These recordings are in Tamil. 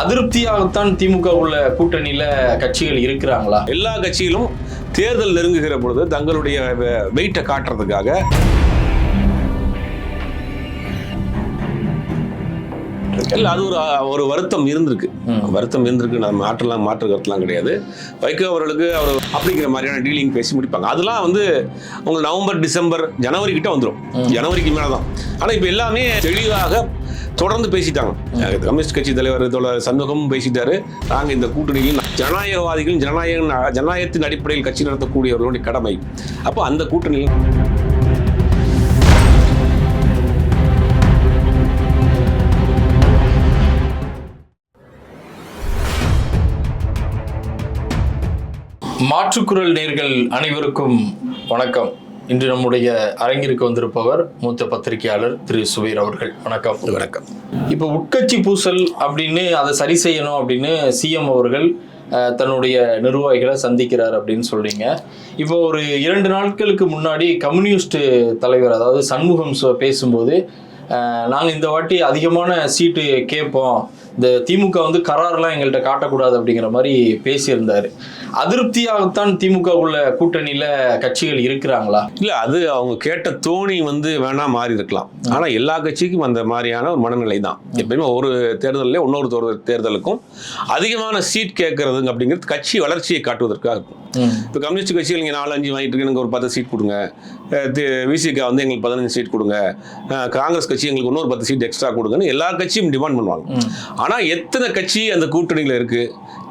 அதிருப்தியாகத்தான் திமுக உள்ள கூட்டணியில கட்சிகள் இருக்கிறாங்களா? எல்லா கட்சியிலும் தேர்தல் நெருங்குகிற பொழுது தங்களுடைய வெயிட்டை காட்டுறதுக்காக இல்ல அது ஒரு ஒரு வருத்தம் இருந்திருக்கு. வருத்தம் இருந்திருக்கு. நம்ம மாற்றலாம் மாற்று கருத்துலாம் கிடையாது. வைகோ அவர்களுக்கு அவர் அப்படிங்கிற மாதிரியான டீலிங் பேசி முடிப்பாங்க. அதெல்லாம் வந்து உங்களுக்கு நவம்பர் டிசம்பர் ஜனவரி கிட்ட வந்துடும் ஜனவரிக்கு மேலே தான் ஆனால் இப்போ எல்லாமே தெளிவாக தொடர்ந்து பேசிட்டாங்க. கம்யூனிஸ்ட் கட்சி தலைவர் தோழர் சண்முகமும் பேசிட்டாரு. நாங்கள் இந்த கூட்டணியில் ஜனநாயகவாதிகள் ஜனநாயக ஜனநாயகத்தின் அடிப்படையில் கட்சி நடத்தக்கூடியவர்களுடைய கடமை. அப்போ அந்த கூட்டணியில் மாற்றுக்குரல் நேர்கள் அனைவருக்கும் வணக்கம். இன்று நம்முடைய அரங்கிற்கு வந்திருப்பவர் மூத்த பத்திரிகையாளர் திரு சுபீர் அவர்கள். வணக்கம். வணக்கம். இப்போ உட்கட்சி பூசல் அப்படின்னு அதை சரி செய்யணும் அப்படின்னு சிஎம் அவர்கள் தன்னுடைய நிர்வாகிகளை சந்திக்கிறார் அப்படின்னு சொல்றீங்க. இப்போ ஒரு இரண்டு நாட்களுக்கு முன்னாடி கம்யூனிஸ்ட் தலைவர் அதாவது சண்முகம் பேசும்போது அஹ், நாங்க இந்த வாட்டி அதிகமான சீட்டு கேட்போம். இந்த திமுக வந்து கரார்லாம் எங்கள்கிட்ட காட்டக்கூடாது அப்படிங்கிற மாதிரி பேசியிருந்தாரு. அதிருப்தியாகத்தான் திமுக உள்ள கூட்டணியில கட்சிகள் இருக்கிறாங்களா? இல்ல அது அவங்க கேட்ட தோணி வந்து வேணா மாறி இருக்கலாம். ஆனா எல்லா கட்சிக்கும் அந்த மாதிரியான ஒரு மனநிலை தான். எப்பயுமே ஒரு தேர்தலில் இன்னொரு தோர் தேர்தலுக்கும் அதிகமான சீட் கேட்கறதுங்க அப்படிங்கிறது கட்சி வளர்ச்சியை காட்டுவதற்காக இருக்கும். இப்போ கம்யூனிஸ்ட் கட்சிகள் இங்கே நாலு அஞ்சு வாங்கிட்டு எனக்கு ஒரு பத்து சீட் கொடுங்க. விசிகா வந்து எங்களுக்கு பதினஞ்சு சீட் கொடுங்க. காங்கிரஸ் கட்சி எங்களுக்கு இன்னொரு பத்து சீட் எக்ஸ்ட்ரா கொடுங்கன்னு எல்லா கட்சியும் டிமாண்ட் பண்ணுவாங்க. ஆனால் எத்தனை கட்சி அந்த கூட்டணியில் இருக்கு?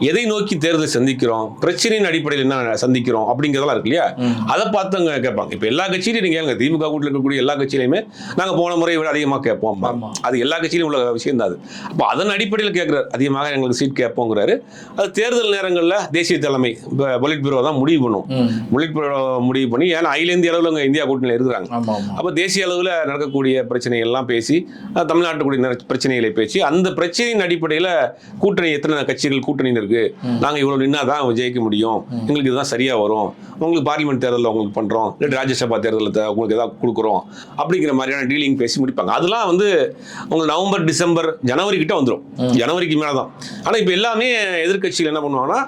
எதை நோக்கி தேர்தல் சந்திக்கிறோம்? பிரச்சனையின் அடிப்படையில் என்ன சந்திக்கிறோம்? அப்படிங்கிறதெல்லாம் இருக்கு இல்லையா? அதை பார்த்து அங்கே கேட்பாங்க. இப்போ எல்லா கட்சியிலையும் நீங்கள் கேளுங்க. திமுக கூட்டில் இருக்கக்கூடிய எல்லா கட்சியிலையுமே நாங்கள் போன முறை விட அதிகமாக கேட்போம். அது எல்லா கட்சியிலும் உள்ள விஷயம் தான் அது. அப்போ அதன் அடிப்படையில் கேட்குறாரு. அதிகமாக எங்களுக்கு சீட் கேட்போங்கிறாரு. அது தேர்தல் நேரங்களில் தேசிய தலைமை பொலிட் பியூரோ தான் முடிவு பண்ணும். பொலிட் பியூரோ முடிவு பண்ணி ஏன்னா அகில இந்திய அளவில் இந்தியா கூட்டணியில் இருக்கிறாங்க. அப்போ தேசிய அளவில் நடக்கக்கூடிய பிரச்சனைகள்லாம் பேசி நட- பிரச்சனைகளை பேசி அந்த பிரச்சனையின் அடிப்படையில் கூட்டணி எத்தனை கட்சிகள் கூட்டணியில் இருக்கு? நாங்கள் இவ்வளோ நின்னா தான் ஜெயிக்க முடியும். எங்களுக்கு இதுதான் சரியாக வரும். உங்களுக்கு பார்லிமெண்ட் தேர்தலில் உங்களுக்கு பண்ணுறோம் இல்லை ராஜ்யசபா தேர்தலில் உங்களுக்கு ஏதாவது கொடுக்குறோம். அப்படிங்கிற மாதிரியான டீலிங் பேசி முடிப்பாங்க. அதெல்லாம் வந்து உங்களுக்கு நவம்பர் டிசம்பர் ஜனவரி கிட்ட வந்துடும் ஜனவரிக்கு மேலே தான் ஆனால் இப்போ எல்லாமே எதிர்க்கட்சிகள் என்ன பண்ணுவாங்கன்னா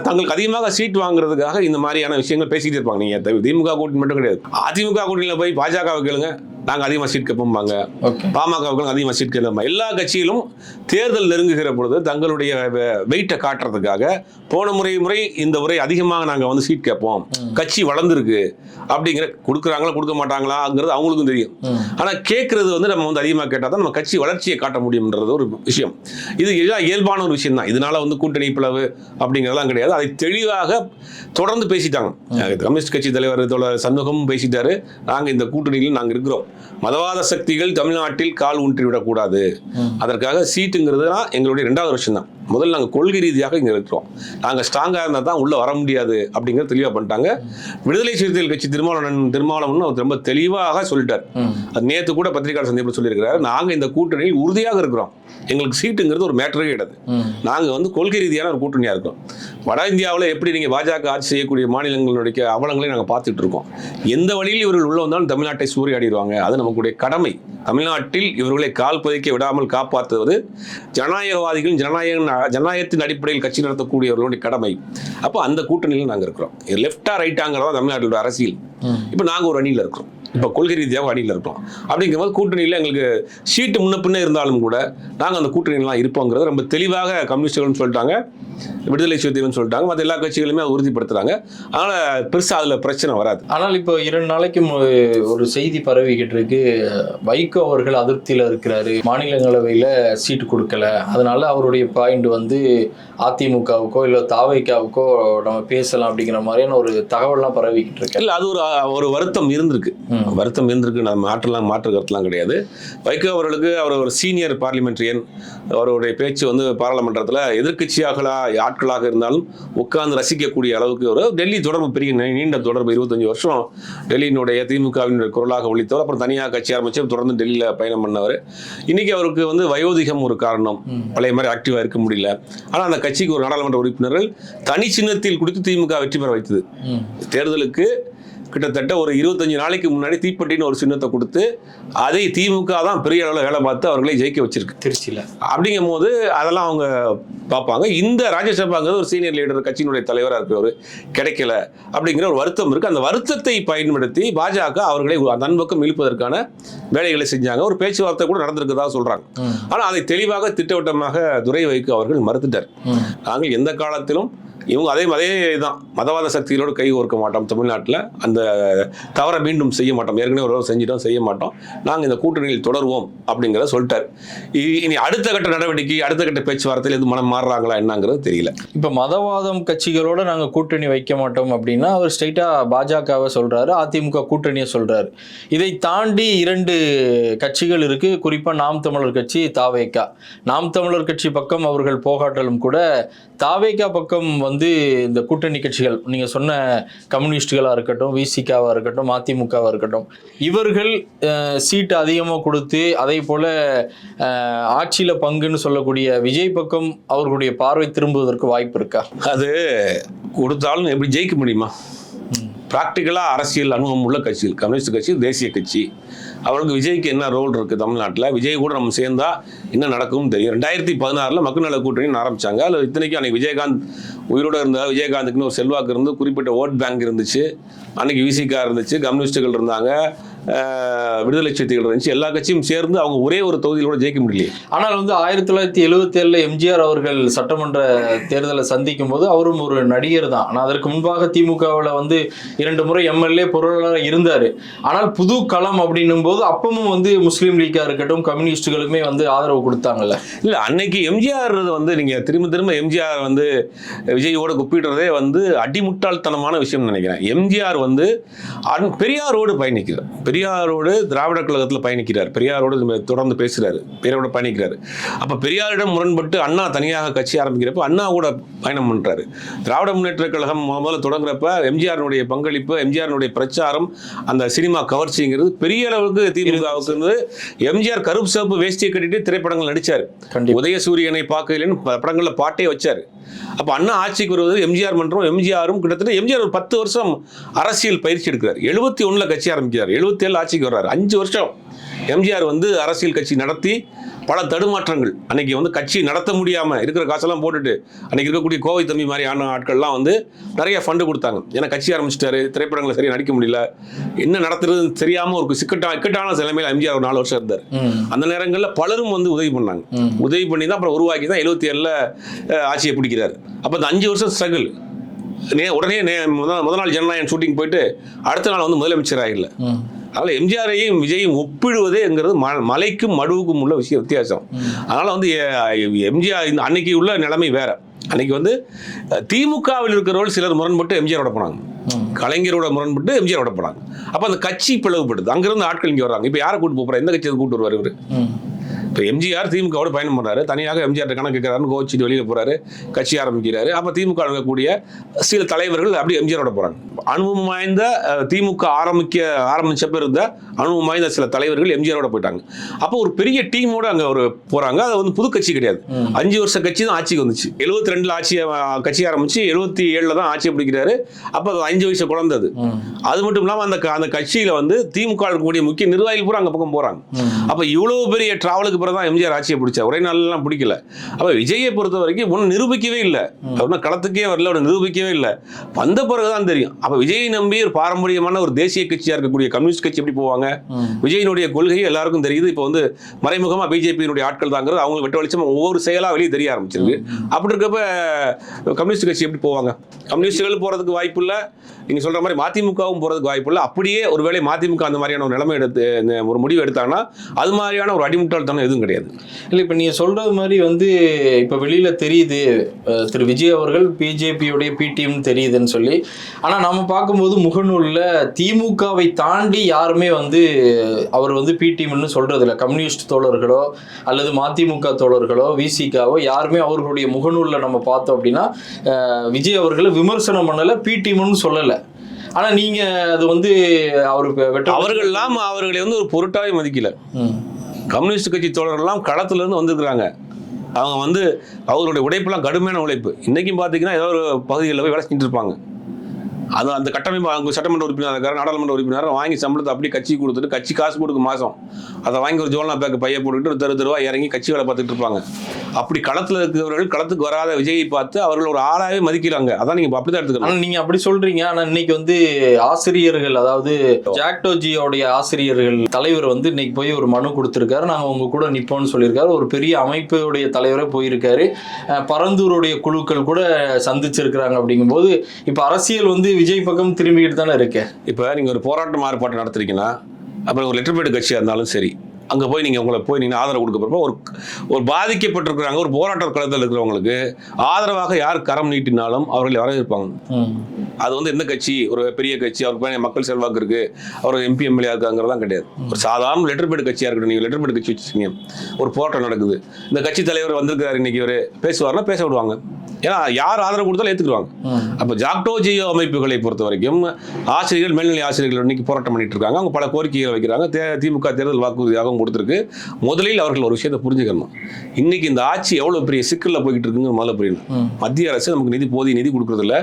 தங்களுக்கு அதிகமாக சீட் வாங்குறதுக்காக இந்த மாதிரியான விஷயங்கள் பேசிக்கிட்டே இருப்பாங்க. நீங்கள் திமுக கூட்டணி மட்டும் கிடையாது. அதிமுக கூட்டணியில் போய் பாஜகவை கேளுங்க. நாங்கள் அதிகமாக சீட் கேட்போம்பாங்க. பாமகவுக்கு அதிகமாக சீட் கேட்பாங்க எல்லா கட்சியிலும் தேர்தல் நெருங்குகிற பொழுது தங்களுடைய வெயிட்டை காட்டுறதுக்காக போன முறை முறை இந்த முறை அதிகமாக நாங்கள் வந்து சீட் கேட்போம். கட்சி வளர்ந்துருக்கு. அப்படிங்கிற கொடுக்குறாங்களா கொடுக்க மாட்டாங்களாங்கிறது அவங்களுக்கும் தெரியும். ஆனால் கேட்கறது வந்து நம்ம வந்து அதிகமாக கேட்டால் தான் நம்ம கட்சி வளர்ச்சியை காட்ட முடியும்ன்றது ஒரு விஷயம். இது எல்லாம் இயல்பான ஒரு விஷயம் தான். இதனால வந்து கூட்டணி பிளவு அப்படிங்கிறதெல்லாம் கிடையாது. அதை தெளிவாக தொடர்ந்து பேசிட்டாங்க. கம்யூனிஸ்ட் கட்சி தலைவர் சண்முகமும் பேசிட்டாரு. நாங்கள் இந்த கூட்டணியில் நாங்கள் இருக்கிறோம். மதவாத சக்திகள் தமிழ்நாட்டில் கால் ஊன்றி விடக்கூடாது அதற்காக சீட்டுங்கிறதுலாம் எங்களுடைய ரெண்டாவது வருஷம் தான் முதல்ல நாங்கள் கொள்கை ரீதியாக இங்கே இருக்கிறோம் நாங்கள் ஸ்ட்ராங்காக இருந்தால் தான் உள்ளே வர முடியாது அப்படிங்கிறத தெளிவாக பண்ணிட்டாங்க. விடுதலை சிறுத்தைகள் கட்சி திருமாவளவன் திருமாவளவன் அவர் ரொம்ப தெளிவாக சொல்லிட்டார். அது நேற்று கூட பத்திரிகையாளர் சந்திப்பில் சொல்லியிருக்கிறார். நாங்கள் இந்த கூட்டணியில் உறுதியாக இருக்கிறோம். எங்களுக்கு சீட்டுங்கிறது ஒரு மேட்டரே கிடையாது. நாங்கள் வந்து கொள்கை ரீதியான ஒரு கூட்டணியாக இருக்கோம் வட இந்தியாவில் எப்படி நீங்கள் பாஜக ஆட்சி செய்யக்கூடிய மாநிலங்களுடைய அவலங்களை நாங்கள் பார்த்துட்டு இருக்கோம். எந்த வழியில் இவர்கள் உள்ள வந்தாலும் தமிழ்நாட்டை சூறையாடிடுவாங்க. அது நமக்குடைய கடமை. தமிழ்நாட்டில் இவர்களை கால் புதைக்க விடாமல் காப்பாற்றுவது ஜனநாயகவாதிகள் ஜனநாயக ஜனநாயகத்தின் அடிப்படையில் கட்சி நடத்தக்கூடியவர்களுடைய கடமை. அப்போ அந்த கூட்டணியில் நாங்கள் இருக்கிறோம். லெஃப்டா ரைட்டாங்கிறதா தமிழ்நாட்டிலோட அரசியல். இப்போ நாங்கள் ஒரு அணியில் இருக்கிறோம். இப்போ கொள்கை ரீதியாக அணியில் இருக்கிறோம் அப்படிங்கும்போது கூட்டணியில் எங்களுக்கு சீட்டு முன்ன பின்ன இருந்தாலும் கூட நாங்கள் அந்த கூட்டணியெல்லாம் இருப்போங்கிறத ரொம்ப தெளிவாக கம்யூனிஸ்டுகள்னு சொல்லிட்டாங்க விடுதலை சிறுத்தைகள்னு சொல்லிட்டாங்க மற்ற எல்லா கட்சிகளுமே அதை உறுதிப்படுத்துறாங்க. அதனால் பெருசாக அதில் பிரச்சனை வராது. ஆனால் இப்போ இரண்டு நாளைக்கு ஒரு செய்தி பரவிக்கிட்டு இருக்கு. வைகோ அவர்கள் அதிருப்தியில் இருக்கிறாரு. மாநிலங்களவையில் சீட்டு கொடுக்கல. அதனால அவருடைய பாயிண்ட் வந்து அதிமுகவுக்கோ இல்லை தாவைக்காவுக்கோ நம்ம பேசலாம் அப்படிங்கிற மாதிரியான ஒரு தகவல்லாம் பரவிக்கிட்டு இருக்கு. இல்லை அது ஒரு ஒரு வருத்தம் இருந்திருக்கு. வருத்தம் இருந்திருக்கு. நம்ம மாற்றலாம் மாற்று கருத்துலாம் கிடையாது. வைகோ அவர்களுக்கு அவர் ஒரு சீனியர் பார்லிமெண்ட்ரியன் அவருடைய பேச்சு வந்து பாராளுமன்றத்தில் எதிர்க்கட்சியாக ஆட்களாக இருந்தாலும் உட்கார்ந்து ரசிக்கக்கூடிய அளவுக்கு ஒரு டெல்லி தொடர்பு பெரிய நீண்ட தொடர்பு இருபத்தஞ்சு வருஷம் டெல்லியினுடைய திமுகவினுடைய குரலாக ஒழித்தவர் அப்புறம் தனியாக கட்சி ஆரம்பிச்சு தொடர்ந்து டெல்லியில் பயணம் பண்ணவர். இன்னைக்கு அவருக்கு வந்து வயோதிகம் ஒரு காரணம். பழைய மாதிரி ஆக்டிவாக இருக்க முடியல. ஆனால் அந்த கட்சிக்கு ஒரு நாடாளுமன்ற உறுப்பினர்கள் தனி சின்னத்தில் கொடுத்து திமுக வெற்றி பெற வைத்தது. தேர்தலுக்கு கிட்டத்தட்ட ஒரு இருபத்தஞ்சு நாளைக்கு முன்னாடி தீப்பெட்டின்னு ஒரு சின்னத்தை கொடுத்து அதை திமுக தான் பெரிய அளவில் வேலை பார்த்து அவர்களை ஜெயிக்க வச்சிருக்கு. திருச்சியில. அப்படிங்கும் போது அதெல்லாம் அவங்க பார்ப்பாங்க. இந்த ராஜ்யசபாங்கிறது ஒரு சீனியர் லீடர் கட்சியினுடைய தலைவராக இருக்கிறவர் கிடைக்கல அப்படிங்கிற ஒரு வருத்தம் இருக்கு. அந்த வருத்தத்தை பயன்படுத்தி பாஜக அவர்களை நண்பக்கம் இழுப்பதற்கான வேலைகளை செஞ்சாங்க. ஒரு பேச்சுவார்த்தை கூட நடந்திருக்கதா சொல்றாங்க. ம். ஆனால் அதை தெளிவாக திட்டவட்டமாக துரை வைக்க அவர்கள் மறுத்துட்டார். நாங்கள் எந்த காலத்திலும் இவங்க அதே அதே தான் மதவாத சக்திகளோடு கை கோர்க்க மாட்டோம் தமிழ்நாட்டில். அந்த தவறை மீண்டும் செய்ய மாட்டோம். ஏற்கனவே ஒரு செஞ்சிட்டோம் செய்ய மாட்டோம். நாங்கள் இந்த கூட்டணியில் தொடருவோம் அப்படிங்கிறத சொல்லிட்டார். இ- இனி அடுத்த கட்ட நடவடிக்கை அடுத்த கட்ட பேச்சுவார்த்தையில் எது மனம் மாறுறாங்களா என்னங்கிறது தெரியல. இப்போ மதவாதம் கட்சிகளோட நாங்கள் கூட்டணி வைக்க மாட்டோம் அப்படின்னா அவர் ஸ்ட்ரைட்டாக பாஜகவை சொல்கிறாரு அதிமுக கூட்டணியை சொல்கிறாரு இதை தாண்டி இரண்டு கட்சிகள் இருக்குது குறிப்பாக நாம் தமிழர் கட்சி தாவேக்கா நாம் தமிழர் கட்சி பக்கம் அவர்கள் போகாட்டாலும் கூட தாவேக்கா பக்கம் வந்து இந்த கூட்டணி கட்சிகள் நீங்க சொன்ன கம்யூனிஸ்டுகளா இருக்கட்டும் விசிகாவா இருக்கட்டும் அதிமுகவா இருக்கட்டும் இவர்கள் சீட் அதிகமாக கொடுத்து அதே போல ஆட்சியில பங்குன்னு சொல்லக்கூடிய விஜய் பக்கம் அவர்களுடைய பார்வை திரும்புவதற்கு வாய்ப்பு இருக்கா? அது கொடுத்தாலும் எப்படி ஜெயிக்க முடியுமா? ப்ராக்டிக்கலாக அரசியல் அனுபவம் உள்ள கட்சிகள் கம்யூனிஸ்ட் கட்சி தேசிய கட்சி அவருக்கு விஜய்க்கு என்ன ரோல் இருக்குது தமிழ்நாட்டில்? விஜய் கூட நம்ம சேர்ந்தா என்ன நடக்கும்னு தெரியும். ரெண்டாயிரத்தி பதினாறில் மக்கள் நல கூட்டணி ஆரம்பிச்சாங்க. அதில் இத்தனைக்கும் அன்னைக்கு விஜயகாந்த் உயிரோட இருந்தால் விஜயகாந்துக்குன்னு ஒரு செல்வாக்கு இருந்து குறிப்பிட்ட ஓட் பேங்க் இருந்துச்சு. அன்றைக்கி விசிகா இருந்துச்சு. கம்யூனிஸ்ட்டுகள் இருந்தாங்க. விடுதலை சக்திகள் இருந்துச்சு. எல்லா கட்சியும் சேர்ந்து அவங்க ஒரே ஒரு தொகுதியில் கூட ஜெயிக்க முடியலையே. ஆனால் வந்து ஆயிரத்தி தொள்ளாயிரத்தி எழுபத்தி ஏழுல எம்ஜிஆர் அவர்கள் சட்டமன்ற தேர்தலை சந்திக்கும் போது அவரும் ஒரு நடிகர் தான். ஆனால் அதற்கு முன்பாக திமுகவில் வந்து இரண்டு முறை எம்எல்ஏ பொருளாளர் இருந்தார். ஆனால் புது களம் அப்படின்னும் போது அப்பவும் வந்து முஸ்லீம் லீக்கா இருக்கட்டும் கம்யூனிஸ்டுகளுமே வந்து ஆதரவு கொடுத்தாங்கல்ல. இல்லை அன்னைக்கு எம்ஜிஆர் வந்து நீங்கள் திரும்ப திரும்ப எம்ஜிஆர் வந்து விஜயோட ஒப்பிடுறதே வந்து அடிமுட்டாள்தனமான விஷயம்னு நினைக்கிறேன். எம்ஜிஆர் வந்து பெரியாரோடு பயணிக்கிறார் பெரியாரோடு திராவிட கழகத்தில் பயணிக்கிறார். பெரியாரோடு தொடர்ந்து பேசுகிறாரு பெரியாரோட பயணிக்கிறாரு. அப்போ பெரியாரிடம் முரண்பட்டு அண்ணா தனியாக கட்சி ஆரம்பிக்கிறப்ப அண்ணா கூட பயணம் பண்ணுறாரு திராவிட முன்னேற்ற கழகம் முத முதல்ல தொடங்குறப்ப எம்ஜிஆருடைய பங்களிப்பு எம்ஜிஆருடைய பிரச்சாரம் அந்த சினிமா கவர்ச்சிங்கிறது பெரிய அளவுக்கு திமுகவுக்கு எம்ஜிஆர் கருப்பு சிவப்பு வேஷ்டியை கட்டிட்டு திரைப்படங்கள் நடிச்சார். கண்டிப்பா. உதயசூரியனை பார்க்கலன்னு படங்கள்ல பாட்டே வச்சார். அப்ப அண்ணா ஆட்சிக்கு வருவது எம்ஜிஆர் மன்றம் எம்ஜிஆரும் கிட்டத்தட்ட எம்ஜிஆர் ஒரு பத்து வருஷம் அரசியல் பயிற்சி எடுக்கிறார். எழுபத்தி ஒண்ணுல கட்சி ஆரம்பிக்கிறார். எழுபத்தி ஏழு ஆட்சிக்கு வர்றாரு. அஞ்சு வருஷம் எம்ஜிஆர் வந்து அரசியல் கட்சி நடத்தி பல தடுமாற்றங்கள். அன்னைக்கு வந்து கட்சி நடத்த முடியாம இருக்கிற காசெல்லாம் போட்டுட்டு அன்னைக்கு இருக்கக்கூடிய கோவை தம்பி மாதிரியான ஆட்கள்லாம் வந்து நிறைய ஃபண்டு கொடுத்தாங்க. ஏன்னா கட்சி ஆரம்பிச்சிட்டாரு திரைப்படங்களை சரியா நடிக்க முடியல. என்ன நடத்துறதுன்னு தெரியாம ஒரு சிக்கட்டா இக்கட்டான நிலைமையில எம்ஜிஆர் ஒரு நாலு வருஷம் இருந்தார். அந்த நேரங்களில் பலரும் வந்து உதவி பண்ணாங்க. உதவி பண்ணி தான் அப்புறம் உருவாக்கி தான் எழுபத்தி ஏழில் ஆட்சியை பிடிக்கிறார். அப்போ அந்த அஞ்சு வருஷம் ஸ்ட்ரகிள் நே உடனே நே முத முத நாள் ஜனநாயகம் ஷூட்டிங் போயிட்டு அடுத்த நாள் வந்து முதலமைச்சர் ஆகல அதனால் எம்ஜிஆரையும் விஜயும் ஒப்பிடுவதேங்கிறது ம மலைக்கும் மடுவுக்கும் உள்ள விஷயம் வித்தியாசம். அதனால் வந்து எம்ஜிஆர் இந்த அன்னைக்கு உள்ள நிலைமை வேற. அன்னைக்கு வந்து திமுகவில் இருக்கிறவர்கள் சிலர் முரண்பட்டு எம்ஜிஆரோட போனாங்க. கலைஞரோட முரண்பட்டு எம்ஜிஆரோட போனாங்க. அப்போ அந்த கட்சி பிளவுபடுது. அங்கிருந்து ஆட்கள் இங்கே வர்றாங்க. இப்போ யாரை கூட்டு போகிறார் எந்த கட்சியை கூட்டு வருவார் இவர்? இப்போ எம்ஜிஆர் திமுகவோட பயணம் பண்றாரு. தனியாக எம்ஜிஆர் கணக்கு கேட்கறாருன்னு கோச்சிட்டு வெளியில் போறாரு. கட்சி ஆரம்பிக்கிறாரு. அப்போ திமுக இருக்கக்கூடிய சில தலைவர்கள் அப்படி எம்ஜிஆரோட போறாங்க. அனுபவம் வாய்ந்த திமுக ஆரம்பிக்க ஆரம்பிச்சப்ப இருந்த அனுபவம் வாய்ந்த சில தலைவர்கள் எம்ஜிஆரோட போயிட்டாங்க. அப்போ ஒரு பெரிய டீமோட அங்கே ஒரு போறாங்க. அது வந்து புது கட்சி கிடையாது. அஞ்சு வருஷ கட்சி தான் ஆட்சிக்கு வந்துச்சு. எழுபத்தி ரெண்டுல ஆட்சி கட்சி ஆரம்பிச்சு எழுபத்தி ஏழுல தான் ஆட்சியை பிடிக்கிறாரு. அப்போ அஞ்சு வயசு குழந்தை அது. மட்டும் இல்லாமல் அந்த அந்த கட்சியில வந்து திமுக இருக்கக்கூடிய முக்கிய நிர்வாகிகள் பூரா அங்கே பக்கம் போறாங்க. ம். அப்ப இவ்வளவு பெரிய டிராவலுக்கு பிறகு தான் எம்ஜிஆர் ஆட்சியை பிடிச்சார். ஒரே நாள்லாம் பிடிக்கல. அப்ப விஜயை பொறுத்த வரைக்கும் ஒன்றும் நிரூபிக்கவே இல்லை. அவர் களத்துக்கே வரல அவர் நிரூபிக்கவே இல்லை. வந்த பிறகுதான் தெரியும். அப்ப விஜயை நம்பி ஒரு பாரம்பரியமான ஒரு தேசிய கட்சியா இருக்கக்கூடிய கம்யூனிஸ்ட் கட்சி எப்படி போவாங்க? விஜயினுடைய கொள்கை எல்லாருக்கும் தெரியுது. இப்போ வந்து மறைமுகமா பிஜேபியினுடைய ஆட்கள் தாங்கிறது அவங்களுக்கு வெட்ட வெளிச்சம் ஒவ்வொரு செயலா வெளியே தெரிய ஆரம்பிச்சிருக்கு. அப்படி இருக்கப்ப கம்யூனிஸ்ட் கட்சி எப்படி போவாங்க? கம்யூனிஸ்டுகள் போறதுக்கு வாய்ப்பு இல்லை. நீங்கள் சொல்கிற மாதிரி மதிமுகவும் போகிறதுக்கு வாய்ப்பு இல்லை. அப்படியே ஒருவேளை மதிமுக அந்த மாதிரியான ஒரு நிலைமை எடுத்து ஒரு முடிவு எடுத்தாங்கன்னா அது மாதிரியான ஒரு அடிமுட்டாள்தனம் எதுவும் கிடையாது. இல்லை இப்போ நீங்கள் சொல்கிறது மாதிரி வந்து இப்போ வெளியில் தெரியுது திரு விஜய் அவர்கள் பிஜேபியுடைய பிடிஎம் தெரியுதுன்னு சொல்லி. ஆனால் நம்ம பார்க்கும்போது முகநூலில் திமுகவை தாண்டி யாருமே வந்து அவர் வந்து பிடிஎம்னு சொல்கிறது இல்லை. கம்யூனிஸ்ட் தோழர்களோ அல்லது மதிமுக தோழர்களோ விசிகாவோ யாருமே அவர்களுடைய முகநூலில் நம்ம பார்த்தோம் அப்படின்னா விஜய் அவர்களை விமர்சனம் பண்ணலை பிடிஎம்னு சொல்லலை. ஆனால் நீங்கள் அது வந்து அவர் வெட்ட அவர்கள்லாம் அவர்களை வந்து ஒரு பொருட்டாவே மதிக்கல. கம்யூனிஸ்ட் கட்சி தோழர்கள்லாம் களத்துல இருந்து வந்திருக்கிறாங்க. அவங்க வந்து அவருடைய உழைப்பெல்லாம் கடுமையான உழைப்பு. இன்னைக்கும் பார்த்தீங்கன்னா ஏதோ ஒரு பகுதிகளில் போய் வேலை செஞ்சுட்டு இருப்பாங்க. அது அந்த கட்டமைப்பு அவங்க சட்டமன்ற உறுப்பினர் இருக்காரு நாடாளுமன்ற உறுப்பினர் வாங்கி சம்பளத்தை அப்படியே கட்சி கொடுத்துட்டு கட்சி காசு கொடுக்க மாதம் அதை வாங்கி ஒரு ஜோலனா பேக்கு பைய போட்டுக்கிட்டு ஒரு தெரு தெருவா இறங்கி கட்சி வேலை பார்த்துட்டு இருப்பாங்க. அப்படி களத்தில் இருக்கிறவர்கள் களத்துக்கு வராத விஜயை பார்த்து அவர்கள் ஒரு ஆளாகவே மதிக்கிறாங்க. அதான் நீங்கள் அப்படி தான் எடுத்துக்கணும் நீங்கள் அப்படி சொல்கிறீங்க ஆனால் இன்னைக்கு வந்து ஆசிரியர்கள் அதாவது ஜாக்டோஜியோடைய ஆசிரியர்கள் தலைவர் வந்து இன்னைக்கு போய் ஒரு மனு கொடுத்துருக்காரு. நாங்கள் உங்கள் கூட நிற்போம்னு சொல்லியிருக்காரு. ஒரு பெரிய அமைப்புடைய தலைவரே போயிருக்காரு. பரந்தூருடைய குழுக்கள் கூட சந்திச்சிருக்கிறாங்க அப்படிங்கும்போது இப்போ அரசியல் வந்து விஜய் பக்கம் திரும்பிக்கிட்டு தானே இருக்கு இப்போ நீங்கள் ஒரு போராட்டம் ஆர்ப்பாட்டம் நடத்துறீங்கன்னா அப்புறம் ஒரு லெட்டர் பேட் கட்சியாக இருந்தாலும் சரி அங்கே போய் நீங்கள் உங்களை போய் நீங்கள் ஆதரவு கொடுக்க போகிறப்ப ஒரு ஒரு பாதிக்கப்பட்டிருக்கிறாங்க ஒரு போராட்ட களத்தில் இருக்கிறவங்களுக்கு ஆதரவாக யார் கரம் நீட்டினாலும் அவர்கள் வரவேற்பாங்க. அது வந்து எந்த கட்சி? ஒரு பெரிய கட்சி அவருக்கு மக்கள் செல்வாக்கு இருக்கு அவர் எம்பி எம்எல்ஏ இருக்காங்கிறதான் கிடையாது. ஒரு சாதாரண லெட்டர் பேட் கட்சியாக இருக்கட்டும் நீங்கள் லெட்டர் பேட் கட்சி வச்சுருக்கீங்க. ஒரு போராட்டம் நடக்குது. இந்த கட்சி தலைவர் வந்திருக்கிறாரு இன்னைக்கு இவர். பேசுவார்னா பேச விடுவாங்க. ஏன்னா யார் ஆதரவு கொடுத்தாலும் ஏற்றுக்குருவாங்க அப்போ ஜாக்டோ ஜியோ அமைப்புகளை பொறுத்த வரைக்கும் ஆசிரியர்கள் மேல்நிலை ஆசிரியர்கள் இன்னைக்கு போராட்டம் பண்ணிட்டு இருக்காங்க. அவங்க பல கோரிக்கைகளை வைக்கிறாங்க. திமுக தேர்தல் வாக்குறுதியாகவும் கொடுத்துருக்கு. முதலில் அவர்கள் ஒரு விஷயத்தை புரிஞ்சுக்கணும். இன்னைக்கு இந்த ஆட்சி எவ்வளவு பெரிய சிக்கல்ல போய்கிட்டு இருக்குங்க முதல்ல புரியணும். மத்திய அரசு நமக்கு நிதி போதிய நிதி கொடுக்கறதில்ல.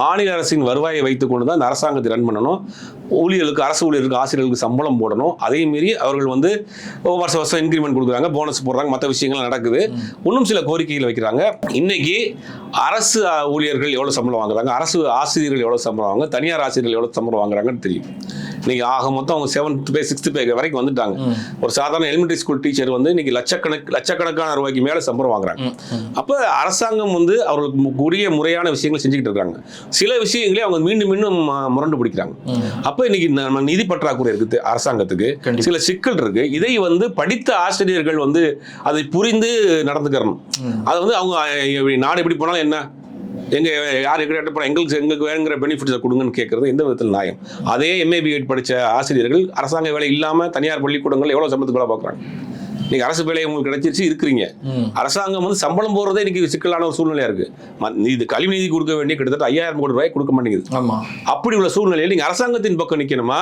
மாநில அரசின் வருவாயை வைத்துக் கொண்டு தான் அரசாங்கத்தை ரன் பண்ணணும். ஊழியர்களுக்கு அரசு ஊழியர்களுக்கு ஆசிரியர்களுக்கு சம்பளம் போடணும். அதே மீறி அவர்கள் வந்து வருஷம் வருஷம் இன்க்ரிமெண்ட் கொடுக்குறாங்க போனஸ் போடுறாங்க மற்ற விஷயங்கள் நடக்குது. இன்னும் சில கோரிக்கைகள் வைக்கிறாங்க. இன்னைக்கு அரசு ஊழியர்கள் எவ்வளவு சம்பளம் வாங்குறாங்க அரசு ஆசிரியர்கள் எவ்வளவு சம்பளம் வாங்க தனியார் ஆசிரியர்கள் எவ்வளவு சம்பளம் வாங்குறாங்கன்னு தெரியும். இன்னைக்கு ஆக மொத்தம் அவங்க செவன்த் பே சிக்ஸ்த் பே வரைக்கும் வந்துட்டாங்க. ஒரு சாதாரண எலிமெண்டரி ஸ்கூல் டீச்சர் வந்து இன்னைக்கு லட்சக்கணக்கு லட்சக்கணக்கான ரூபாய்க்கு மேல சம்பளம் வாங்குறாங்க. அப்போ அரசாங்கம் வந்து அவர்களுக்கு உரிய முறையான விஷயங்கள் செஞ்சுக்கிட்டு இருக்காங்க. சில விஷயங்களே அவங்க மீண்டும் மீண்டும் முரண்டு பிடிக்கிறாங்க. அப்போ இன்னைக்கு நம்ம நிதி பற்றாக்குறை இருக்குது அரசாங்கத்துக்கு. சில சிக்கல் இருக்கு. இதை வந்து படித்த ஆசிரியர்கள் வந்து அதை புரிந்து நடந்துக்கிறணும். அது வந்து அவங்க நாடு எப்படி போனாலும் என்ன? எங்க யார் போனால் எங்களுக்கு எங்களுக்கு வேணுங்கிற பெனிஃபிட்ஸை கொடுங்கன்னு கேட்கறது எந்த விதத்தில் நியாயம்? அதே எம்ஏ பிஎட் படித்த ஆசிரியர்கள் அரசாங்க வேலை இல்லாமல் தனியார் பள்ளிக்கூடங்கள் எவ்வளோ சம்பளத்துக்கு வேலை பார்க்குறாங்க? நீங்கள் அரசு வேலை உங்களுக்கு கிடைச்சிருச்சு இருக்கிறீங்க. அரசாங்கம் வந்து சம்பளம் போடுறதே இன்னைக்கு சிக்கலான ஒரு சூழ்நிலையா இருக்கு. இது கல்வி நிதி கொடுக்க வேண்டிய கிட்டத்தட்ட ஐயாயிரம் கோடி ரூபாய் கொடுக்க மாட்டேங்குது. அப்படி உள்ள சூழ்நிலையில் நீங்க அரசாங்கத்தின் பக்கம் நிக்கணுமா?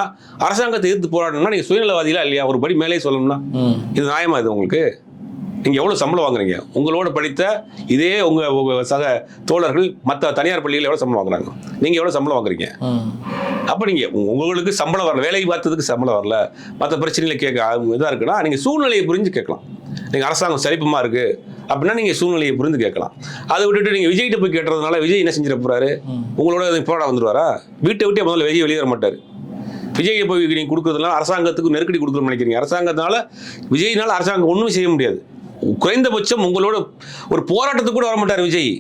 அரசாங்கத்தை எதிர்த்து போராடணும்னா நீங்க சுயநலவாதிகளா இல்லையா? ஒரு படி மேலே சொல்லணும்னா. இது நியாயமா இது உங்களுக்கு? நீங்க எவ்வளவு சம்பளம் வாங்குறீங்க? உங்களோட படித்த இதே உங்க உங்க சக தோழர்கள் மற்ற தனியார் பள்ளியில் எவ்வளவு சம்பளம் வாங்குறாங்க? நீங்க எவ்வளவு சம்பளம் வாங்குறீங்க? அப்ப நீங்க உங்க- உங்களுக்கு சம்பளம் வரல வேலை பார்த்ததுக்கு சம்பளம் வரல மற்ற பிரச்சனைகளை கேட்க இதா இருக்குன்னா நீங்க சூழ்நிலையை புரிஞ்சு கேட்கலாம். நீங்க அரசாங்கம் சரிப்பமா இருக்கு? அப்படின்னா நீங்க சூழ்நிலையை புரிந்து கேட்கலாம். அதை விட்டுட்டு நீங்க விஜய்கிட்ட போய் கேட்டதுனால விஜய் என்ன செஞ்சிட போறாரு? உங்களோட போராட வந்துருவாரா? வீட்டை விட்டே முதல்ல விஜய் வெளியே வர மாட்டாரு விஜயை போய் நீங்க கொடுக்கறதுனால அரசாங்கத்துக்கு நெருக்கடி கொடுக்கணும்னு நினைக்கிறீங்க. அரசாங்கத்தினால விஜய்னால அரசாங்கம் ஒன்றும் செய்ய முடியாது. குறைந்தபட்சம் உங்களோட ஒரு போராட்டத்துக்கு கூட வர மாட்டார் விஜய்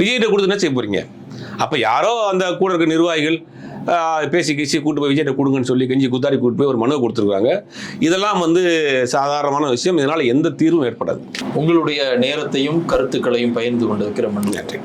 விஜய்கிட்ட கொடுத்து என்ன செய்ய போறீங்க? அப்ப யாரோ அந்த கூட இருக்க நிர்வாகிகள் பேசி கீசி கூட்டு போய் விஜய்கிட்ட கொடுங்கன்னு சொல்லி கெஞ்சி குத்தாரி கூட்டு போய் ஒரு மனு கொடுத்துருக்காங்க. இதெல்லாம் வந்து சாதாரணமான விஷயம். இதனால எந்த தீர்வும் ஏற்படாது. உங்களுடைய நேரத்தையும் கருத்துக்களையும் பகிர்ந்து கொண்டிருக்கிற மணி நன்றி.